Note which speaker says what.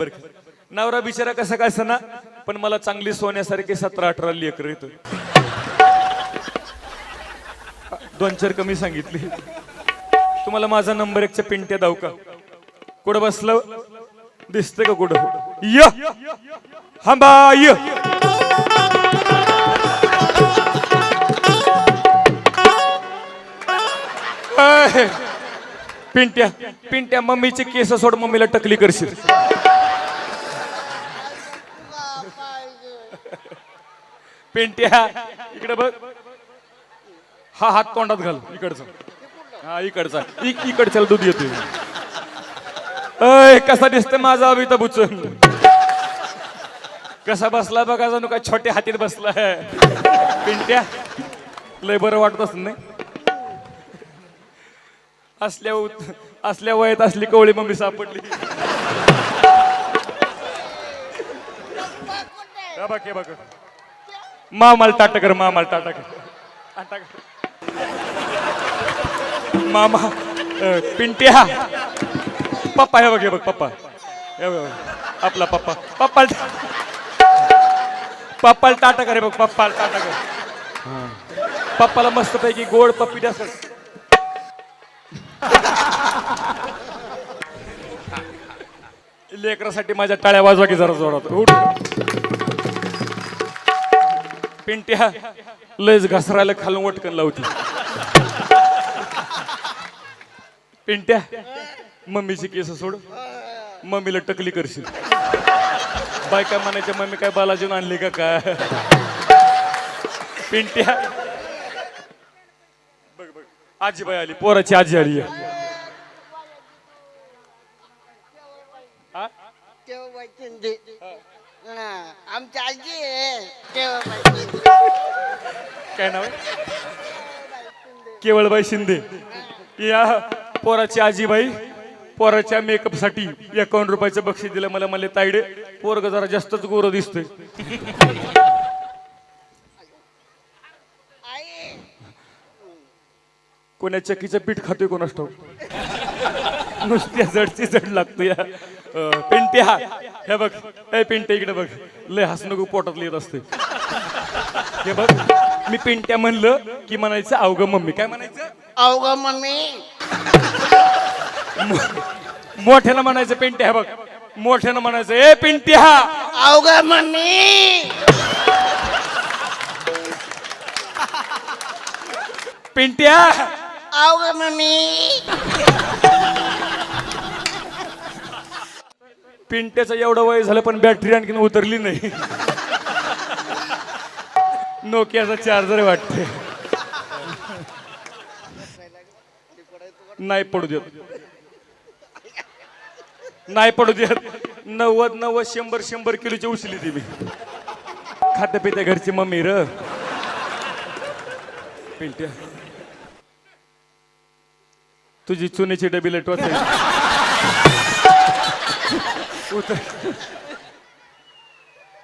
Speaker 1: बर नवरा बिचारा कसा काय सणा? पण मला चांगली सोन्यासारखी सतरा अठरा लेकर येत दोन चार कमी सांगितली. तुम्हाला माझा नंबर एकच्या पिंट्या दाव का? कुठं बसलं? दिसते का कुठं? य! हंबा य! पिंट्या पिंट्या मम्मीचे केस सोड मम्मीला टकली करशील. पेंट्या इकडे बघ. हा हात तोंडात घाल इकडचा. हा इकडचा. इक इकडच्याला दूध येते अय कसा दिसतं माझा अभिता बुचन? कसा बसला बघा जणू काय छोट्या हातीत बसला पिंट्या लय बरं वाटत असत नाही? असल्या असल्या वयात असली कवळी मम्मी सापडली. हे बघ हे बघ मामाला टाटा कर मामाला टाटा कर. मामा पिंट्या. पप्पा हे बघ हे बघ पप्पा. हे बघ आपला पप्पा. पप्पाला पप्पाला टाटा कर बघ पप्पाला टाटा कर. पप्पाला मस्त पैकी गोड पप्पी द्या लेकरासाठी माझ्या टाळ्या वाजवा की जरा जोरात. उठ. पिंट्या. लयच घसरायला खालून वटकन लावती. पिंट्या मम्मीची केस सोड. मम्मीला टकली करशील. बायका म्हणायच्या मम्मी काय बालाजीन आणली का काय? पिंट्या. बघ बघ. आजीबाई आली पोराची आजी आली. हा?
Speaker 2: आमची आजी आहे.
Speaker 1: काय नाव आहे? केवळबाई शिंदे. या पोराची आजीबाई पोराच्या मेकअपसाठी एकावन्न रुपयाचं बक्षीस दिलं मला मला तायडे पोरग जरा जास्तच गोर दिसतोय.
Speaker 2: आई.
Speaker 1: कोण्या चक्कीचं पीठ खातोय कोणास ठाऊक? नुसत्या जडची जड लागतो या. अं, पिंट्या. हे बघ. ए पिंट्या इकडे बघ. लय हस नको पोटात येत असते हे बघ. मी पिंट्या म्हणलं की म्हणायचं अवघं मम्मी. काय म्हणायचं?
Speaker 2: अवघ मम्मी.
Speaker 1: मोठ्यानं म्हणायचं पिंट्या हे बघ. मोठ्यानं म्हणायचं ए पिंट्या.
Speaker 2: अवघ मम्मी.
Speaker 1: पिंट्या.
Speaker 2: अवघ मम्मी.
Speaker 1: पिंट्याचं एवढं वय झालं पण बॅटरी आणखीन उतरली नाही. नोकियाचा चार्जर वाटते. नाही पडू देत. नाही पडू देत. नव्वद नव्वद शंभर शंभर किलोची उचली ती मी. खात्या पित्या घरची मम्मी र. पिंट्या. तुझी चुन्याची डबी लटवाच Отак.